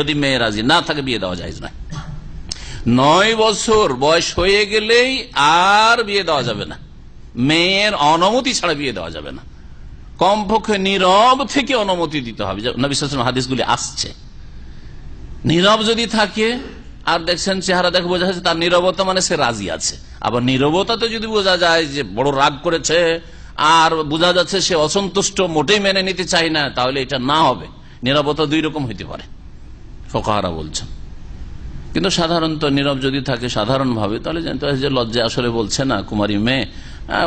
যদি মেয়ে রাজি না থাকে বিয়ে দেওয়া যায় না। নয় বছর বয়স হয়ে গেলেই আর বিয়ে দেওয়া যাবে না। মেয়ের অনুমতি ছাড়া বিয়ে দেওয়া যাবে না। কমপক্ষে নীরব থেকে অনুমতি দিতে হবে। নবিস হাদিসগুলি আসছে। নীরব যদি থাকে, আর দেখছেন চেহারা দেখে বোঝা যাচ্ছে তার নীরবতা মানে সে রাজি আছে। আবার নীরবতাতে যদি বোঝা যায় যে বড় রাগ করেছে, আর বোঝা যাচ্ছে সে অসন্তুষ্ট, মোটেই মেনে নিতে চায় না, তাহলে এটা না হবে। নীরবতা দুই রকম হইতে পারে। ফোকাহারা বলছেন। কিন্তু সাধারণত নীরব যদি থাকে সাধারণ ভাবে তাহলে জানতে হয় যে লজ্জা আসলে বলছে না, কুমারী মেয়ে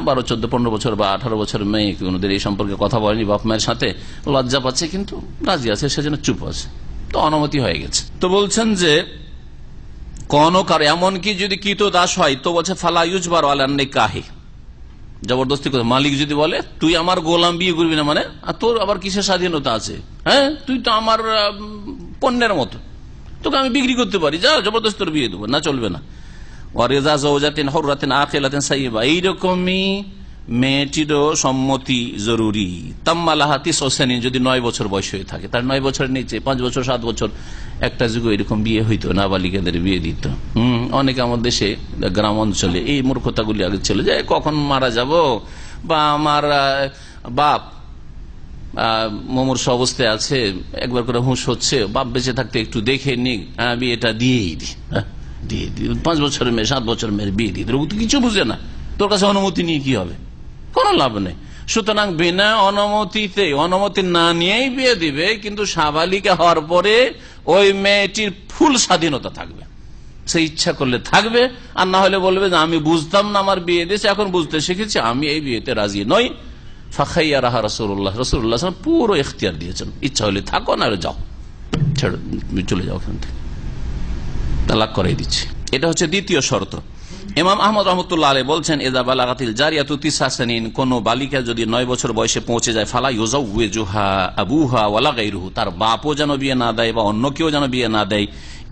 বারো, চোদ্দ, পনেরো বছর বা আঠারো বছর মেয়ে কোনোদিন এই সম্পর্কে কথা বলেনি, বাপ মায়ের সাথে লজ্জা পাচ্ছে, কিন্তু রাজি আছে সেজন্য চুপ আছে। তো অনুমতি হয়ে গেছে। তো বলছেন যে, কোন কার এমনকি যদি কিত দাস হয়, তো বলছে, ফালা ইউজবার আলান্নে কাহে জবরদস্তি করে, মালিক যদি বলে, তুই আমার গোলাম, বিয়ে করবি না মানে আর তোর আবার কিসের স্বাধীনতা আছে? হ্যাঁ তুই তো আমার পণ্যের মতো। তোকে আমি বিক্রি করতে পারি। যা জবরদস্ত বিয়ে দেবো। না, চলবে না। এইরকমই সম্মতি জরুরি। যদি নয় বছর বয়স হয়ে থাকে। তার নয় নিচে, পাঁচ বছর, সাত বছর, একটা যুগে এরকম বিয়ে নাবালিকাদের বিয়ে দিত। হম, অনেকে আমার দেশে, গ্রাম অঞ্চলে, এই মূর্খতাগুলি আগে ছিল যে কখন মারা যাব? বা আমার বাপ মমূর্ষ অবস্থায় আছে একবার করে হুঁশ হচ্ছে বাপ বেঁচে থাকতে একটু দেখে নি হ্যাঁ, বিয়েটা দিয়েই দি হ্যাঁ, দিয়ে দি পাঁচ বছরের মেয়ে সাত বছরের মেয়ের বিয়ে দিয়ে। তো কিছু বুঝে না তোর কাছে অনুমতি নিয়ে কি হবে? কোনো লাভ নেই। সুতরাং বিনা অনুমতিতে অনুমতি না নিয়েই বিয়ে দিবে কিন্তু সাবালিকা হওয়ার পরে ওই মেয়েটির ফুল স্বাধীনতা থাকবে। সে ইচ্ছা করলে থাকবে আর না হলে বলবে যে আমি বুঝতাম না আমার বিয়ে দিয়েছে এখন বুঝতে শিখেছি আমি এই বিয়েতে রাজি নই। ফাখাইয়া রাহা রসুল্লাহ রসুল্লাহ পুরো এখতিয়ার দিয়েছেন। ইচ্ছা হলে থাকো, না যাও। চলে যাও ওখান থেকে। তালাক করাই দিচ্ছি। এটা হচ্ছে দ্বিতীয় শর্ত। ইমাম আহমদ রহমতুল্লাহ আলী বলছেন এদা বালাগাতিল জারিয়াতু তিসাসানিন কোন বালিকা যদি নয় বছর বয়সে পৌঁছে যায়, ফালা ইউজাউজুহা আবুহা ওয়ালা গাইরুহু তার বাপও যেন বিয়ে না দেয় বা অন্য কেউ যেন বিয়ে না দেয়,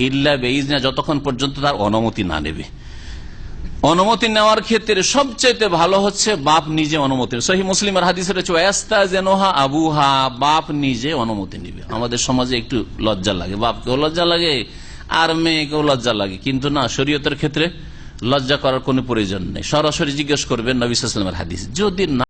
ইল্লা বেইজনা যতক্ষণ পর্যন্ত তার অনুমতি না নেবে। অনুমতি নেওয়ার ক্ষেত্রে সবচেয়ে ভালো হচ্ছে বাপ নিজে অনুমতি। সহি মুসলিমের হচ্ছে ওয়াস্তা জেনোহা আবুহা বাপ নিজে অনুমতি নিবে। আমাদের সমাজে একটু লজ্জা লাগে। বাপকেও লজ্জা লাগে, আর মেয়েকেও লজ্জা লাগে। কিন্তু না, শরীয়তের ক্ষেত্রে লজ্জা করার কোনো প্রয়োজন নেই। সরাসরি জিজ্ঞেস করবেন নবী সাল্লামের হাদিস। যদি